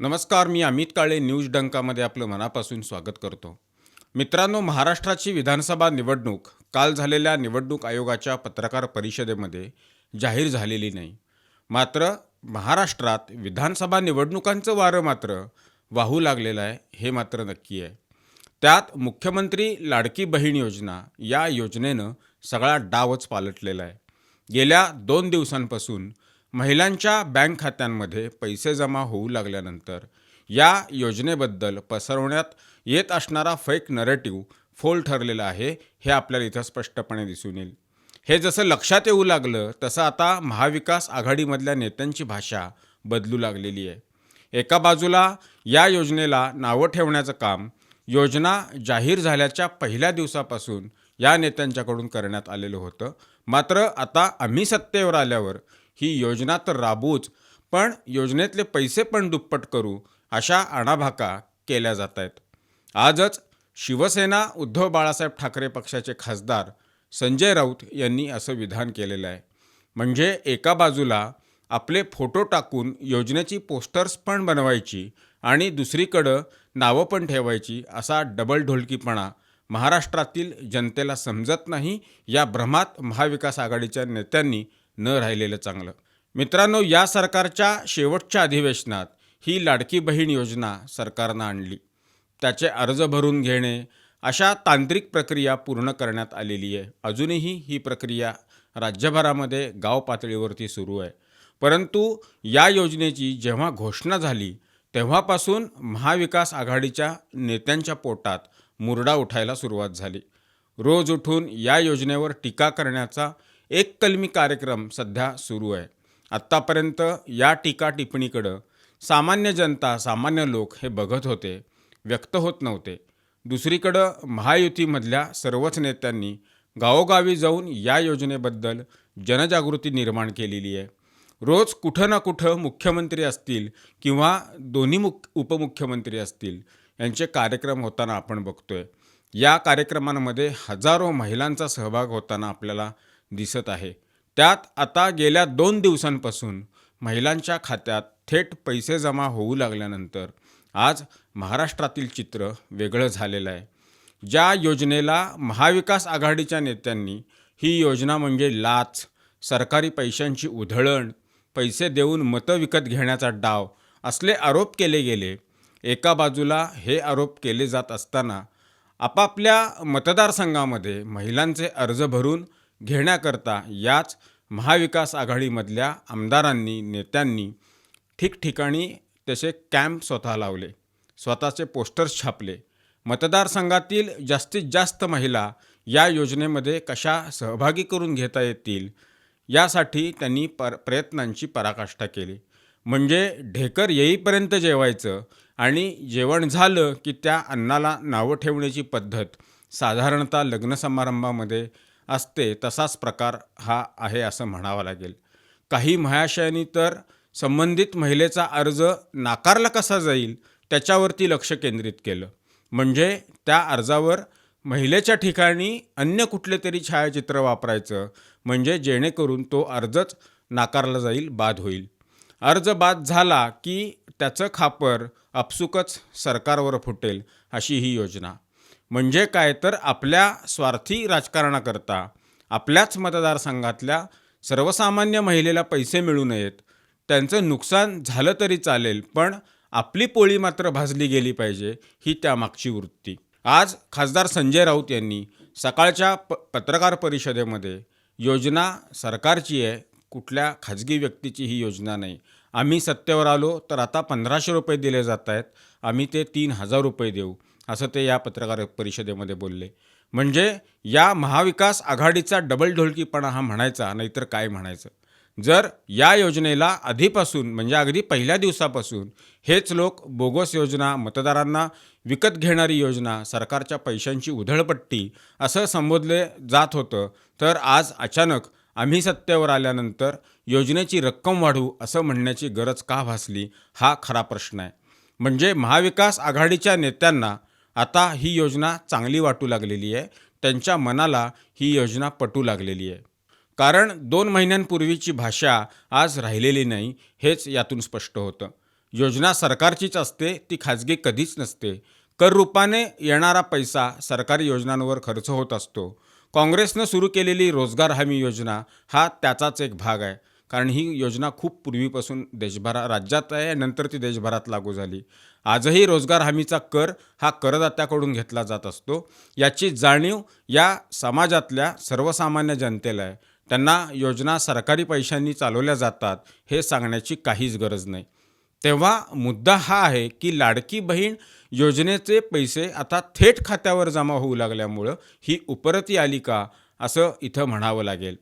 नमस्कार मी अमित काळे न्यूज डंकामध्ये आपलं मनापासून स्वागत करतो. मित्रांनो महाराष्ट्राची विधानसभा निवडणूक काल झालेल्या निवडणूक आयोगाच्या पत्रकार परिषदेमध्ये जाहीर झालेली नाही. मात्र महाराष्ट्रात विधानसभा निवडणुकांचं वारं मात्र वाहू लागलेलं आहे हे मात्र नक्की आहे. त्यात मुख्यमंत्री लाडकी बहीण योजना या योजनेनं सगळा डावच पालटलेला आहे. गेल्या दोन दिवसांपासून महिलांच्या बँक खात्यांमध्ये पैसे जमा होऊ लागल्यानंतर या योजनेबद्दल पसरवण्यात येत असणारा फेक नरेटिव्ह फोल ठरलेला आहे हे आपल्याला इथं स्पष्टपणे दिसून येईल. हे जसं लक्षात येऊ लागलं तसं आता महाविकास आघाडीमधल्या नेत्यांची भाषा बदलू लागलेली आहे. एका बाजूला या योजनेला नावं ठेवण्याचं काम योजना जाहीर झाल्याच्या पहिल्या दिवसापासून या नेत्यांच्याकडून करण्यात आलेलं होतं. मात्र आता आम्ही सत्तेवर आल्यावर ही योजना तर राबवूच पण योजनेतले पैसे पण दुप्पट करू अशा आणाभाका केल्या जात आहेत आजच शिवसेना उद्धव बाळासाहेब ठाकरे पक्षाचे खासदार संजय राऊत यांनी असं विधान केलेलं आहे. म्हणजे एका बाजूला आपले फोटो टाकून योजनेची पोस्टर्स पण बनवायची आणि दुसरीकडं नावं पण ठेवायची असा डबल ढोलकीपणा महाराष्ट्रातील जनतेला समजत नाही या भ्रमात महाविकास आघाडीच्या नेत्यांनी न राहिलेलं चांगलं. मित्रांनो या सरकारच्या शेवटच्या अधिवेशनात ही लाडकी बहीण योजना सरकारनं आणली. त्याचे अर्ज भरून घेणे अशा तांत्रिक प्रक्रिया पूर्ण करण्यात आलेली आहे. अजूनही ही प्रक्रिया राज्यभरामध्ये गाव पातळीवरती सुरू आहे. परंतु या योजनेची जेव्हा घोषणा झाली तेव्हापासून महाविकास आघाडीच्या नेत्यांच्या पोटात मुरडा उठायला सुरुवात झाली. रोज उठून या योजनेवर टीका करण्याचा एक कलमी कार्यक्रम सध्या सुरू आहे. आत्तापर्यंत या टीका टिप्पणीकडं सामान्य जनता सामान्य लोक हे बघत होते व्यक्त होत नव्हते. दुसरीकडं महायुतीमधल्या सर्वच नेत्यांनी गावोगावी जाऊन या योजनेबद्दल जनजागृती निर्माण केलेली आहे. रोज कुठं ना कुठं मुख्यमंत्री असतील किंवा दोन्ही मुख उपमुख्यमंत्री असतील यांचे कार्यक्रम होताना आपण बघतोय. या कार्यक्रमांमध्ये हजारो महिलांचा सहभाग होताना आपल्याला दिसत आहे. त्यात आता गेल्या दोन दिवसांपासून महिलांच्या खात्यात थेट पैसे जमा होऊ लागल्यानंतर आज महाराष्ट्रातील चित्र वेगळं झालेलं आहे. ज्या योजनेला महाविकास आघाडीच्या नेत्यांनी ही योजना म्हणजे लाच सरकारी पैशांची उधळण पैसे देऊन मतं विकत घेण्याचा डाव असले आरोप केले गेले एका बाजूला हे आरोप केले जात असताना आपापल्या मतदारसंघामध्ये महिलांचे अर्ज भरून घेण्याकरता याच महाविकास आघाडीमधल्या आमदारांनी नेत्यांनी ठिकठिकाणी तसे कॅम्प स्वतः लावले. स्वतःचे पोस्टर्स छापले. मतदारसंघातील जास्तीत जास्त महिला या योजनेमध्ये कशा सहभागी करून घेता येतील यासाठी त्यांनी पर प्रयत्नांची पराकाष्ठा केली. म्हणजे ढेकर येईपर्यंत जेवायचं आणि जेवण झालं की त्या अन्नाला नावं ठेवण्याची पद्धत साधारणतः लग्न समारंभामध्ये असते तसाच प्रकार हा आहे असं म्हणावं लागेल. काही महाशयांनी तर संबंधित महिलेचा अर्ज नाकारला कसा जाईल त्याच्यावरती लक्ष केंद्रित केलं. म्हणजे त्या अर्जावर महिलेच्या ठिकाणी अन्य कुठले तरी छायाचित्र वापरायचं म्हणजे जेणेकरून तो अर्जच नाकारला जाईल बाद होईल. अर्ज बाद झाला की त्याचं खापर आपसुकच सरकारवर फुटेल अशी ही योजना. म्हणजे काय तर आपल्या स्वार्थी राजकारणाकरता आपल्याच मतदारसंघातल्या सर्वसामान्य महिलेला पैसे मिळू नयेत. त्यांचं नुकसान झालं तरी चालेल पण आपली पोळी मात्र भाजली गेली पाहिजे ही त्यामागची वृत्ती. आज खासदार संजय राऊत यांनी सकाळच्या प पत्रकार परिषदेमध्ये योजना सरकारची आहे कुठल्या खाजगी व्यक्तीची ही योजना नाही. आम्ही सत्तेवर आलो तर आता पंधराशे रुपये दिले जात आहेत आम्ही ते तीन हजार रुपये देऊ. असं ते या पत्रकार परिषदेमध्ये बोलले. म्हणजे या महाविकास आघाडीचा डबल ढोलकीपणा हा म्हणायचा नाहीतर काय म्हणायचं? जर या योजनेला आधीपासून म्हणजे अगदी पहिल्या दिवसापासून हेच लोक बोगस योजना मतदारांना विकत घेणारी योजना सरकारच्या पैशांची उधळपट्टी असं संबोधले जात होतं तर आज अचानक आम्ही सत्तेवर आल्यानंतर योजनेची रक्कम वाढवू असं म्हणण्याची गरज का भासली? हा खरा प्रश्न आहे. म्हणजे महाविकास आघाडीच्या नेत्यांना आता ही योजना चांगली वाटू लागलेली आहे. त्यांच्या मनाला ही योजना पटू लागलेली आहे. कारण दोन महिन्यांपूर्वीची भाषा आज राहिलेली नाही हेच यातून स्पष्ट होतं. योजना सरकारचीच असते ती खाजगी कधीच नसते. कर रूपाने येणारा पैसा सरकारी योजनांवर खर्च होत असतो. काँग्रेसनं सुरू केलेली रोजगार हमी योजना हा त्याचाच एक भाग आहे. कारण ही योजना खूप पूर्वीपासून देशभरा राज्यात आहे नंतर ती देशभरात लागू झाली. आजही रोजगार हमीचा कर हा करदात्याकडून घेतला जात असतो. याची जाणीव या समाजातल्या सर्वसामान्य जनतेला आहे. त्यांना योजना सरकारी पैशांनी चालवल्या जातात हे सांगण्याची काहीच गरज नाही. तेव्हा मुद्दा हा आहे की लाडकी बहीण योजनेचे पैसे आता थेट खात्यावर जमा होऊ लागल्यामुळं ही उपरती आली का असं इथं म्हणावं लागेल.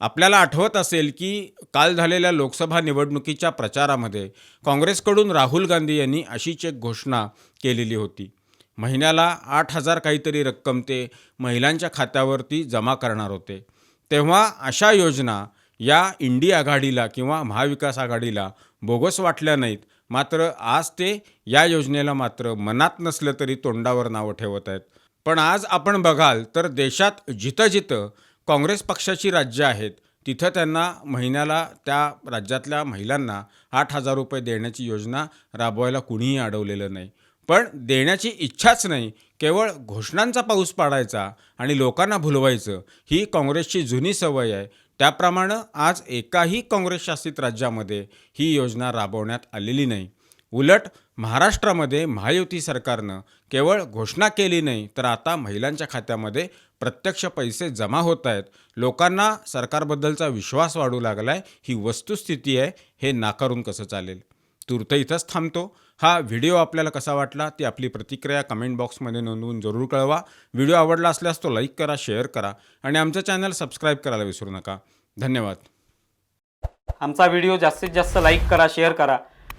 आपल्याला आठवत असेल की काल झालेल्या लोकसभा निवडणुकीच्या प्रचारामध्ये काँग्रेसकडून राहुल गांधी यांनी अशीच एक घोषणा केलेली होती. महिन्याला आठ हजार काहीतरी रक्कम ते महिलांच्या खात्यावरती जमा करणार होते. तेव्हा अशा योजना या इंडी आघाडीला किंवा महाविकास आघाडीला बोगस वाटल्या नाहीत. मात्र आज ते या योजनेला मात्र मनात नसलं तरी तोंडावर नावं ठेवत आहेत. पण आज आपण बघाल तर देशात जिथं जिथं काँग्रेस पक्षाची राज्य आहेत तिथं त्यांना महिन्याला त्या राज्यातल्या महिलांना आठ हजार रुपये देण्याची योजना राबवायला कुणीही अडवलेलं नाही. पण देण्याची इच्छाच नाही केवळ घोषणांचा पाऊस पाडायचा आणि लोकांना भुलवायचं ही काँग्रेसची जुनी सवय आहे. त्याप्रमाणे आज एकाही काँग्रेस शासित राज्यामध्ये ही योजना राबवण्यात आलेली नाही. उलट महाराष्ट्रामध्ये महायुती सरकारनं केवळ घोषणा केली नाही तर आता महिलांच्या खात्यामध्ये प्रत्यक्ष पैसे जमा होत आहेत लोकांना सरकारबद्दलचा विश्वास वाढू लागला आहे ही वस्तुस्थिती आहे. हे नाकारून कसं चालेल? तूर्त इथंच थांबतो. हा व्हिडिओ आपल्याला कसा वाटला ती आपली प्रतिक्रिया कमेंट बॉक्समध्ये नोंदवून जरूर कळवा. व्हिडिओ आवडला असल्यास तो लाईक करा शेअर करा आणि आमचं चॅनल सबस्क्राईब करायला विसरू नका. धन्यवाद. आमचा व्हिडिओ जास्तीत जास्त लाईक करा शेअर करा.